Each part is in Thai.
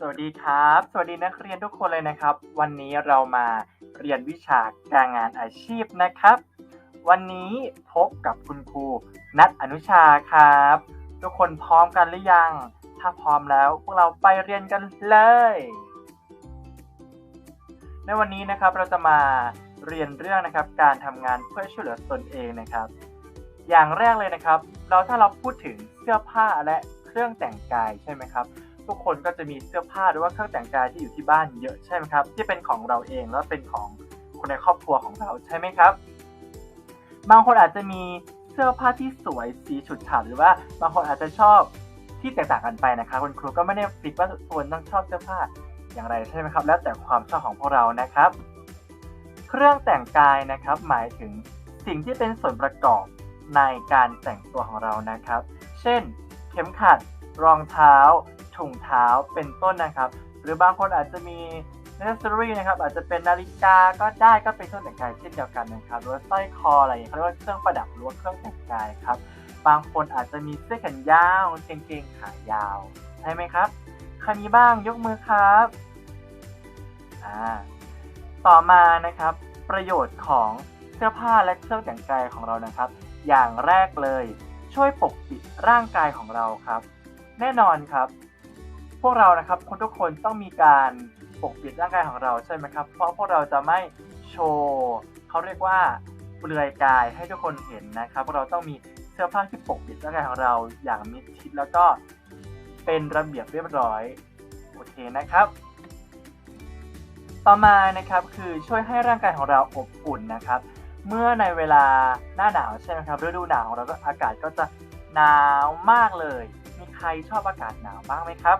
สวัสดีครับ สวัสดีนักเรียนทุกคนเลยนะครับ วันนี้เรามาเรียนวิชาการงานอาชีพนะครับ วันนี้พบกับคุณครูนัทอนุชาครับ ทุกคนพร้อมกันหรือยัง ถ้าพร้อมแล้วพวกเราไปเรียนกันเลย ในวันนี้นะครับเราจะมาเรียนเรื่องนะครับ การทำงานเพื่อช่วยเหลือตนเองนะครับ อย่างแรกเลยนะครับ เราถ้าเราพูดถึงเสื้อผ้าและเครื่องแต่งกายใช่ไหมครับ ทุกคนก็จะมีเสื้อผ้าหรือว่าเครื่องแต่งกายที่อยู่ที่บ้านเยอะใช่ไหมครับ ที่เป็นของเราเองแล้วเป็นของคนในครอบครัวของเราใช่ไหมครับ บางคนอาจจะมีเสื้อผ้าที่สวยสีฉูดฉาดหรือว่าบางคนอาจจะชอบที่แตกต่างกันไปนะคะคุณครูก็ไม่ได้ฟิกว่าทุกคนต้องชอบเสื้อผ้าอย่างไรใช่ไหมครับ แล้วแต่ความชอบของพวกเรานะครับ เครื่องแต่งกายนะครับ หมายถึงสิ่งที่เป็นส่วนประกอบในการแต่งตัวของเรานะครับ เช่น เข็มขัด รองเท้า ถุงเท้าเป็นต้นนะครับ หรือบางคนอาจจะมี necessary นะครับอาจจะเป็นนาฬิกาก็ได้ก็เป็นเครื่องแต่งกายเช่นเดียวกันนะครับหรือว่าสร้อยคออะไรเขาเรียกว่าเครื่องประดับหรือว่าเครื่องแต่งกายครับบางคนอาจจะมีเสื้อแขนยาวกางเกงขายาวใช่ไหมครับใครมีบ้างยกมือครับอ่าต่อมานะครับ ประโยชน์ของเสื้อผ้าและเครื่องแต่งกายของเรานะครับ อย่างแรกเลยช่วยปกปิดร่างกายของเราครับ แน่นอนครับ วกเรานะครับคนทุกคนต้องมีการปกปิดร่างกายของเราใช่ไหมครับ เพราะพวกเราจะไม่โชว์เขาเรียกว่าเปลือยกายให้ทุกคนเห็นนะครับพวกเราต้องมีเสื้อผ้าที่ปกปิดร่างกายของเราอย่างมิดชิดแล้วก็เป็นระเบียบเรียบร้อยโอเคนะครับ ต่อมานะครับคือช่วยให้ร่างกายของเราอบอุ่นนะครับ เมื่อในเวลาหน้าหนาวใช่ไหมครับฤดูหนาวของเราก็อากาศก็จะหนาวมากเลย มีใครชอบอากาศหนาวบ้างไหมครับ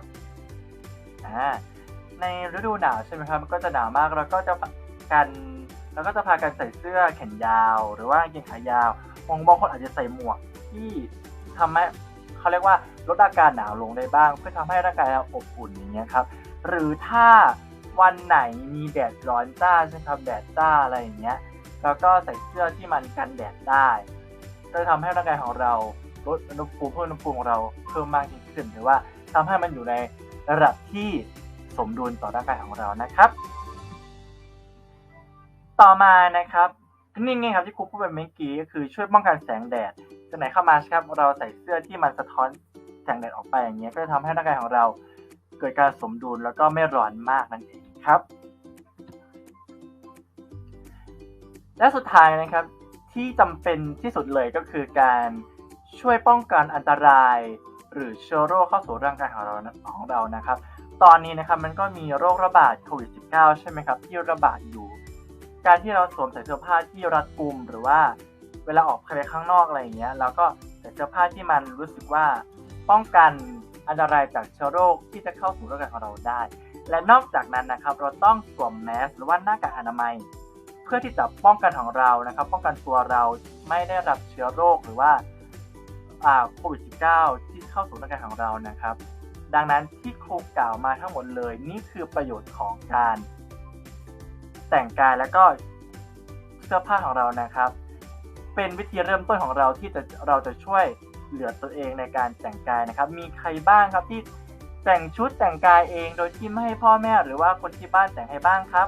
ในฤดูหนาวใช่ไหมครับมันก็จะหนาวมากแล้วก็จะกันแล้วก็จะพากันใส่เสื้อแขนยาว หรือว่ากางเกงขายาวบางบางคนอาจจะใส่หมวกที่ทำให้เขาเรียกว่าลดอาการหนาวลงได้บ้าง เพื่อทำให้ร่างกายเราอบอุ่นอย่างเงี้ยครับ หรือถ้าวันไหนมีแดดร้อนจ้าใช่ไหมครับแดดจ้าอะไรอย่างเงี้ยแล้วก็ใส่เสื้อที่มันกันแดดได้จะทำให้ร่างกายของเราลดอุณหภูมิเพิ่มอุณหภูมิของเราเพิ่มมากยิ่งขึ้นหรือว่าทำให้มันอยู่ใน ระดับที่สมดุลต่อร่างกายของเรานะครับ ต่อมานะครับนี่ไงครับที่ครูพูดไปเมื่อกี้ก็คือช่วยป้องกันแสงแดดจากไหนเข้ามาครับ เราใส่เสื้อที่มันสะท้อนแสงแดดออกไปอย่างเงี้ยก็จะทำให้ร่างกายของเราเกิดการสมดุลแล้วก็ไม่ร้อนมากนั่นเองครับ และสุดท้ายนะครับที่จำเป็นที่สุดเลยก็คือการช่วยป้องกันอันตราย หรือเชื้อโรคเข้าสู่ร่างกายของเรานะของเรานะครับ ตอนนี้นะครับมันก็มีโรคระบาดโควิด -19 ใช่ไหมครับที่ระบาดอยู่ การที่เราสวมใส่เสื้อผ้าที่รัดกุมหรือว่าเวลาออกไปข้างนอกอะไรอย่างเงี้ยเราก็ใส่เสื้อผ้าที่มันรู้สึกว่าป้องกันอันตรายจากเชื้อโรคที่จะเข้าสู่ร่างกายของเราได้ และนอกจากนั้นนะครับ เราต้องสวมแมสหรือว่าหน้ากากอนามัย เพื่อที่จะป้องกันของเรานะครับ ป้องกันตัวเราไม่ได้รับเชื้อโรคหรือว่า โควิด -19 ที่เข้าสู่ร่างกายของเรานะครับ ดังนั้นที่ครูกล่าวมาทั้งหมดเลย นี่คือประโยชน์ของการ แต่งกายแล้วก็เสื้อผ้าของเรานะครับ เป็นวิธีเริ่มต้นของเราที่จะเราจะช่วยเหลือตัวเองในการแต่งกายนะครับ มีใครบ้างครับที่แต่งชุดแต่งกายเองโดยที่ไม่ให้พ่อแม่หรือว่าคนที่บ้านแต่งให้บ้างครับ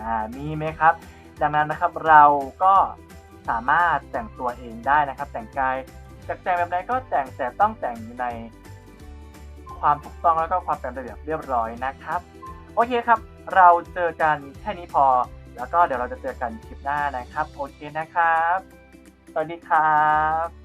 อ่ามีไหมครับ ดังนั้นนะครับเราก็ สามารถแต่งตัวเองได้นะครับ แต่งกายจะแต่งแบบไหนก็แต่งแต่ต้องแต่งอยู่ในความถูกต้องแล้วก็ความเป็นระเบียบเรียบร้อยนะครับ โอเคครับ เราเจอกันแค่นี้พอ แล้วก็เดี๋ยวเราจะเจอกันคลิปหน้านะครับ โอเคนะครับ สวัสดีครับ